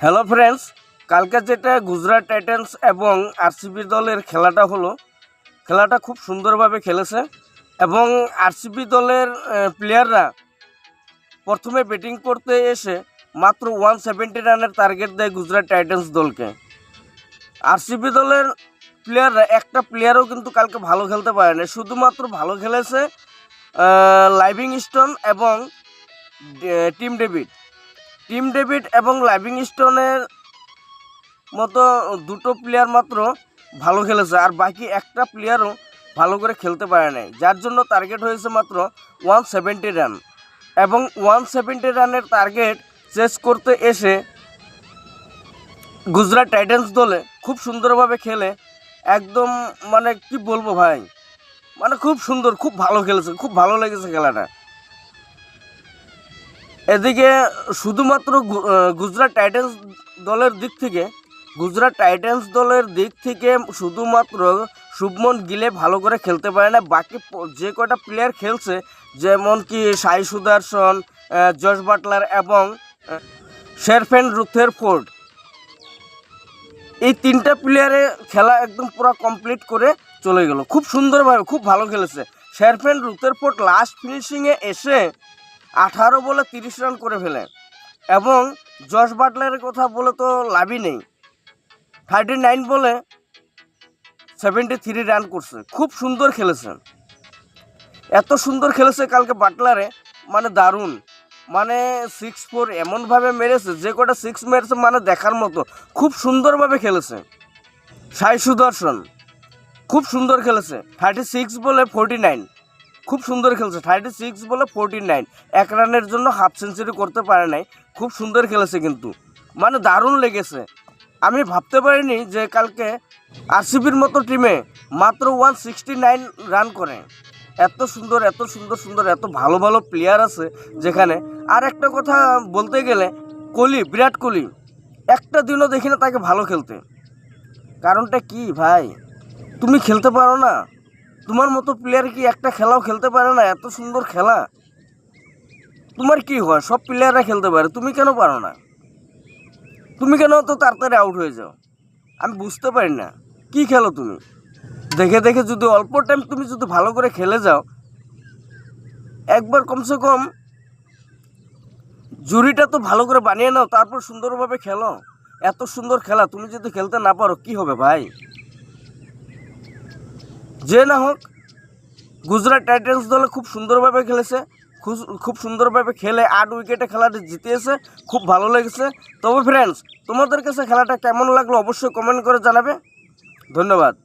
Hello friends কালকে যেটা Gujarat Titans এবং আরসিবি দলের খেলাটা হলো, খেলাটা খুব সুন্দরভাবে খেলেছে এবং আরসিবি দলের প্লেয়াররা প্রথমে ব্যাটিং করতে এসে মাত্র ওয়ান সেভেন্টি রানের টার্গেট দেয় গুজরাট টাইটান্স দলকে। আরসিবি দলের প্লেয়াররা একটা প্লেয়ারও কিন্তু কালকে ভালো খেলতে পারেনি শুধুমাত্র ভালো খেলেছে লাইভিং স্টোন এবং টিম ডেভিড টিম ডেভিড এবং লাইভিং স্টোনের মতো দুটো প্লেয়ার মাত্র ভালো খেলেছে। আর বাকি একটা প্লেয়ারও ভালো করে খেলতে পারে নাই। যার জন্য টার্গেট হয়েছে মাত্র ওয়ান সেভেন্টি রান এবং ওয়ান সেভেন্টি রানের টার্গেট চেস করতে এসে গুজরাট টাইটান্স দলে খুব সুন্দরভাবে খেলে। একদম মানে কি বলব ভাই? মানে খুব সুন্দর, খুব ভালো খেলেছে, খুব ভালো লেগেছে খেলাটা। এদিকে শুধুমাত্র গুজরাট টাইটান্স দলের দিক থেকে, গুজরাট টাইটান্স দলের দিক থেকে শুধুমাত্র শুভমন গিলে ভালো করে খেলতে পারে না। বাকি যে কটা প্লেয়ার খেলছে, যেমন কি সাই সুদর্শন জশ বাটলার এবং শেরফেন রুথের ফোর্ড। এই তিনটা প্লেয়ারে খেলা একদম পুরো কমপ্লিট করে চলে গেল। খুব সুন্দরভাবে, খুব ভালো খেলেছে। শেরফেন রুথের ফোর্ড লাস্ট ফিনিশিংয়ে এসে আঠারো বলে তিরিশ রান করে ফেলে। এবং জশ বাটলারের কথা বলে তো লাভই নেই। থার্টি নাইন বলে সেভেন্টি থ্রি রান করছে। খুব সুন্দর খেলেছে। এত সুন্দর খেলেছে কালকে বাটলারে। মানে দারুণ। মানে সিক্স ফোর এমনভাবে মেরেছে, যে কটা সিক্স মেরেছে মানে দেখার মতো। খুব সুন্দরভাবে খেলেছে। সাই সুদর্শন। খুব সুন্দর খেলেছে। থার্টি সিক্স বলে ফোরটি নাইন খুব সুন্দর খেলছে। থার্টি সিক্স বলে ফোরটি নাইন এক রানের জন্য হাফ সেঞ্চুরি করতে পারে নাই। খুব সুন্দর খেলেছে কিন্তু। মানে দারুণ লেগেছে। আমি ভাবতে পারিনি যে কালকে আরসিবির মতো টিমে মাত্র ওয়ান সিক্সটি নাইন রান করে। এত সুন্দর এত সুন্দর সুন্দর, এত ভালো ভালো প্লেয়ার আছে যেখানে। আর একটা কথা বলতে গেলে, কোহলি, বিরাট কোহলি, একটা দিনও দেখি না তাকে ভালো খেলতে। কারণটা কি ভাই? তুমি খেলতে পারো না। তোমার মতো প্লেয়ার কি একটা খেলাও খেলতে পারে না? এত সুন্দর খেলা। তোমার কি হয়? সব প্লেয়াররা খেলতে পারে। তুমি কেন পারো না? তুমি কেন তো তাড়াতাড়ি আউট হয়ে যাও? আমি বুঝতে পারি না। কি খেলো তুমি? দেখে দেখে যদি অল্প টাইম তুমি যদি ভালো করে খেলে যাও, একবার কমসে কম জুরিটা তো ভালো করে বানিয়ে নাও, তারপর সুন্দরভাবে খেলো। এত সুন্দর খেলা, তুমি যদি খেলতে না পারো, কি হবে ভাই? যে না হোক, গুজরাট টাইটান্স দলে খুব সুন্দরভাবে খেলেছে। খুব- সুন্দরভাবে খেলে, আট উইকেটে খেলাটা জিতিয়েছে, খুব ভালো লেগেছে। তবে ফ্রেন্ডস তোমাদের কাছে খেলাটা কেমন লাগল অবশ্যই কমেন্ট করে জানাবে। ধন্যবাদ।